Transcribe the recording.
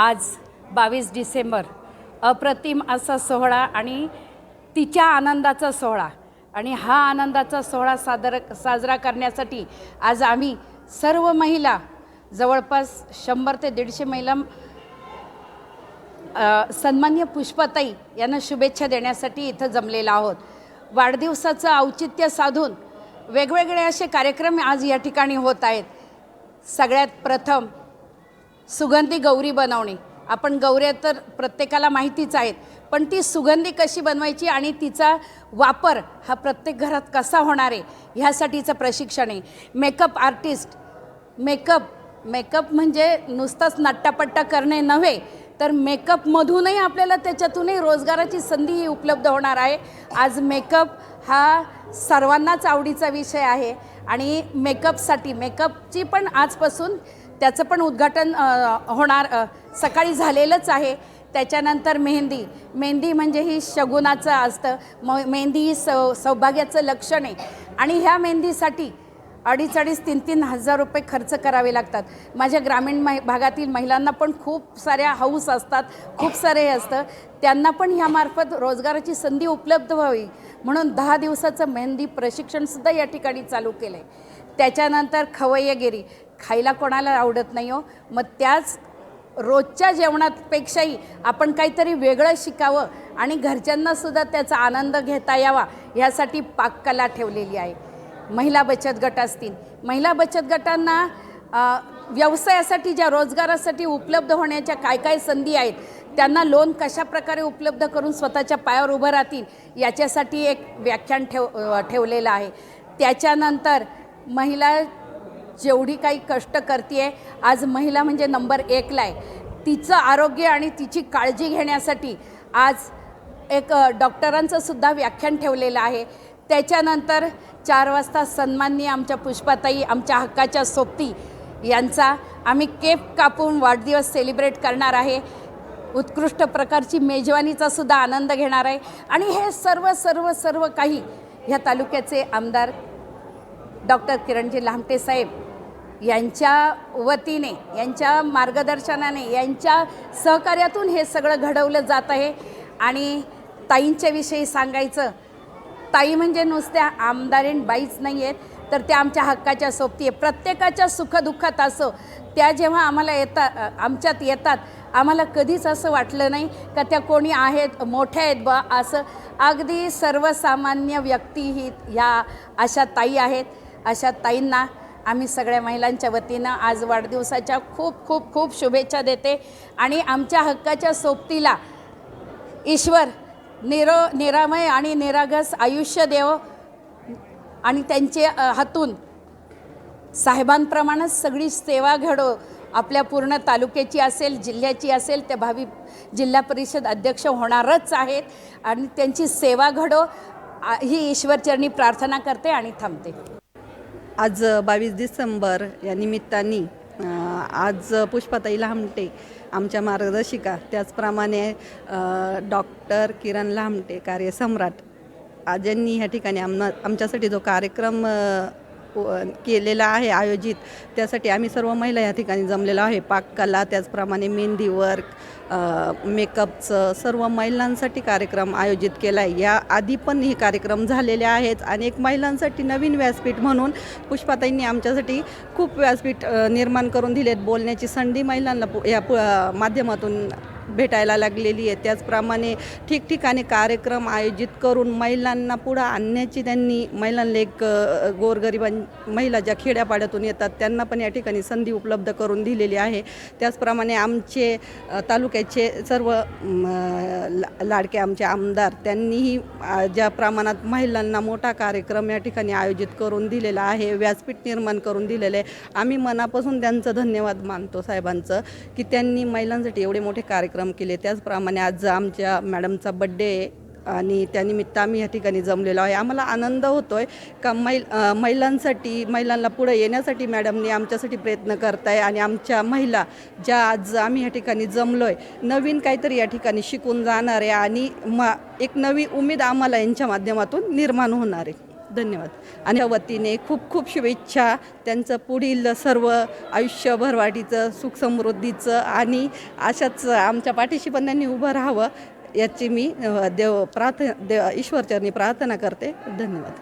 आज बावीस डिसेंबर अप्रतिम असा सोहळा आणि तिच्या आनंदाचा सोहळा. आणि हा आनंदाचा सोहळा सादर साजरा करण्यासाठी आज आम्ही सर्व महिला जवळपास शंभर ते दीडशे महिला सन्मान्य पुष्पाताई यांना शुभेच्छा देण्यासाठी इथं जमलेलो आहोत. वाढदिवसाचं औचित्य साधून वेगवेगळे असे कार्यक्रम आज या ठिकाणी होत आहेत. सगळ्यात प्रथम सुगंधी गौरी बनवणे. आपण गौऱ्या तर प्रत्येकाला माहितीच आहेत पण ती सुगंधी कशी बनवायची आणि तिचा वापर हा प्रत्येक घरात कसा होणार आहे ह्यासाठीचं प्रशिक्षण आहे. मेकअप आर्टिस्ट मेकअप मेकअप म्हणजे नुसताच नट्टापट्टा करणे नव्हे तर मेकअपमधूनही आपल्याला त्याच्यातूनही रोजगाराची संधीही उपलब्ध होणार आहे. आज मेकअप हा सर्वांनाच आवडीचा विषय आहे आणि मेकअपसाठी मेकअपची पण आजपासून त्याचं पण उद्घाटन होणार सकाळी झालेलंच आहे. त्याच्यानंतर मेहंदी. मेहंदी म्हणजे ही शगुनाचं असतं. म मेहंदी ही सौ सौभाग्याचं लक्षण आहे. आणि ह्या मेहंदीसाठी अडीच अडीच तीन तीन हजार रुपये खर्च करावे लागतात. माझ्या ग्रामीण मै भागातील महिलांना पण खूप साऱ्या हौस असतात खूप सारे हे असतं. त्यांना पण ह्यामार्फत रोजगाराची संधी उपलब्ध व्हावी. म्हणून दहा दिवसाचं मेहंदी प्रशिक्षणसुद्धा या ठिकाणी चालू केलं आहे त्याच्यानंतर खवय्यगिरी. खायला कोणाला आवडत नाही हो. मग त्याच रोजच्या जेवणापेक्षाही आपण काहीतरी वेगळं शिकावं आणि घरच्यांनासुद्धा त्याचा आनंद घेता यावा ह्यासाठी पाककला ठेवलेली आहे. महिला बचत गट असतील. महिला बचत गटांना व्यवसायासाठी ज्या रोजगारासाठी उपलब्ध होण्याच्या काय काय संधी आहेत त्यांना लोन कशा प्रकारे उपलब्ध करून स्वतःच्या पायावर उभं राहतील याच्यासाठी एक व्याख्यान ठेव ठेवलेलं आहे. त्याच्यानंतर महिला जेवढी काही कष्ट करते आज महिला म्हणजे नंबर एकला आहे. तिचं आरोग्य आणि तिची काळजी घेण्यासाठी आज एक डॉक्टरांचंसुद्धा डॉक्टरांचं सुद्धा व्याख्यान ठेवलेलं आहे. त्याच्यानंतर चार वाजता सन्माननीय आमच्या पुष्पाताई आमच्या हक्काच्या सोबती यांचा आम्ही केक कापून वाढदिवस सेलिब्रेट करणार आहे. उत्कृष्ट प्रकारची मेजवानीचा सुद्धा आनंद घेणार आहे. आणि हे सर्व सर्व सर्व काही ह्या तालुक्याचे आमदार डॉक्टर किरणजी लामटे साहेब यांच्या वतीने यांच्या मार्गदर्शनाने यांच्या सहकार्यातून हे सगळं घडवलं जात आहे. आणि ताईंच्या विषयी सांगायचं ताई म्हणजे नुसत्या आमदारीण बाईच नाही आहेत तर त्या आमच्या हक्काच्या सोबती आहे प्रत्येकाच्या सुखदुःखात असो त्या जेव्हा आम्हाला येतात आमच्यात येतात आम्हाला कधीच असं वाटलं नाही का त्या कोणी आहेत मोठ्या आहेत बा असं. अगदी सर्वसामान्य व्यक्ती ही ह्या अशा ताई आहेत. अशा ताईंना आम्ही सगळ्या महिलांच्या वतीनं आज वाढदिवसाच्या खूप खूप खूप शुभेच्छा देते. आणि आमच्या हक्काच्या सोबतीला ईश्वर निरो निरामय आणि निरागस आयुष्य देव. आणि त्यांचे हातून साहेबांप्रमाणेच सगळी सेवा घडो. आपल्या पूर्ण तालुक्याची असेल जिल्ह्याची असेल त्या भावी जिल्हा परिषद अध्यक्ष होणारच आहेत. आणि त्यांची सेवा घडो. ही ईश्वरचरणी प्रार्थना करते आणि थांबते. आज बावीस डिसेंबर या निमित्ताने आज पुष्पाताई लामटे आमच्या मार्गदर्शिका त्याचप्रमाणे डॉक्टर किरण लामटे कार्यसम्राट आज यांनी ह्या ठिकाणी आमना आमच्यासाठी जो कार्यक्रम केलेला आहे आयोजित. त्यासाठी आम्ही सर्व महिला या ठिकाणी जमलेलो आहे. पाककला त्याचप्रमाणे मेहंदी वर्क मेकअपचं सर्व महिलांसाठी कार्यक्रम आयोजित केला आहे. या आधी पण हे कार्यक्रम झालेले आहेत. आणि एक महिलांसाठी नवीन व्यासपीठ म्हणून पुष्पाताईंनी आमच्यासाठी खूप व्यासपीठ निर्माण करून दिलेत. बोलण्याची संधी महिलांना पु- या पु- माध्यमातून भेटायला लागलेली आहे. त्याचप्रमाणे ठिकठिकाणी कार्यक्रम आयोजित करून महिलांना पुढं आणण्याची त्यांनी महिलांना एक गोरगरिबां महिला ज्या खेड्यापाड्यातून येतात त्यांना पण या ठिकाणी संधी उपलब्ध करून दिलेली आहे. त्याचप्रमाणे आमचे तालुक्याचे सर्व म, ला- लाडके आमचे आमदार त्यांनीही ज्या प्रमाणात महिलांना मोठा कार्यक्रम या ठिकाणी आयोजित करून दिलेला आहे व्यासपीठ निर्माण करून दिलेलं आहे. आम्ही मनापासून त्यांचं धन्यवाद मानतो साहेबांचं की त्यांनी महिलांसाठी एवढे मोठे कार्यक्रम केले. त्याचप्रमाणे आज आमच्या मॅडमचा बड्डे आहे आणि त्यानिमित्त आम्ही या ठिकाणी जमलेलो आहे. आम्हाला आनंद होतो आहे का मैल महिलांसाठी महिलांना पुढे येण्यासाठी मॅडमने आमच्यासाठी प्रयत्न करताय आणि आमच्या महिला ज्या आज आम्ही या ठिकाणी जमलो आहे नवीन काहीतरी या ठिकाणी शिकून जाणार आहे आणि म एक नवी उमेद आम्हाला यांच्या माध्यमातून निर्माण होणार आहे. धन्यवाद. आणि वतीने खूप खूप शुभेच्छा. त्यांचं पुढील सर्व आयुष्य भरवाटीचं सुख समृद्धीचं आणि अशाच आमच्या पाठीशी पण त्यांनी उभं राहावं याची मी देव प्रार्थ देव ईश्वरचरणी प्रार्थना करते. धन्यवाद.